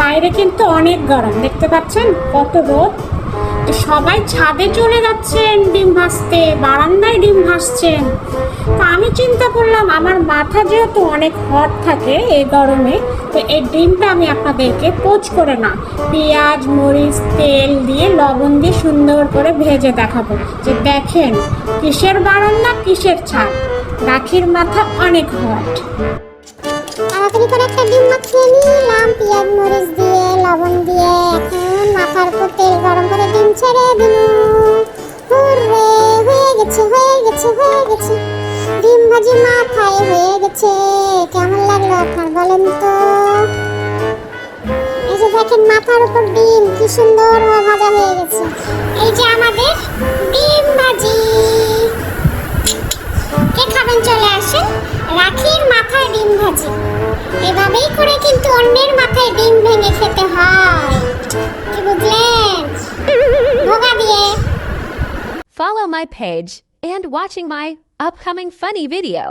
বাইরে কিন্তু অনেক গরম, দেখতে পাচ্ছেন কত রোদ। তো সবাই ছাদে চলে যাচ্ছেন, ডিম ভাসতে বারান্দায় ডিম ভাসছেন তো আমি চিন্তা করলাম, আমার মাথা যেহেতু অনেক হট থাকে এই গরমে, তো এই ডিমটা আমি আপনাদেরকে পোচ করে না, পেঁয়াজ, মরিচ, তেল দিয়ে লবণ দিয়ে সুন্দর করে ভেজে দেখাবো। যে দেখেন, কিসের বারান্দা, কিসের ছাদ? রাখির মাথা অনেক হট একটা ডিম মাখিয়ে নিলাম পেঁয়াজ মরিচ দিয়ে, লবণ দিয়ে এখন মাথার উপর তেল গরম করে ডিম ছেড়ে দিল হুররে, হয়ে গেছে হয়ে গেছে হয়ে গেছে। ডিম ভাজি মাথায় হয়ে গেছে। কেমন লাগল আপনার বলেন তো? এই যে দেখেন মাথার উপর ডিম, কি সুন্দর ভাজা হয়ে গেছে। এই যে আমাদের ডিম ভাজি। কে খাবেন চলে আসেন? রাখির মাথায় ডিম ভাজি। এভাবেই করে কিন্তু অন্যের মাথায় ডিম ভেঙে খেতে হয় কি বুঝলেন ধোকা দিয়ে Follow my page and watching my upcoming funny video.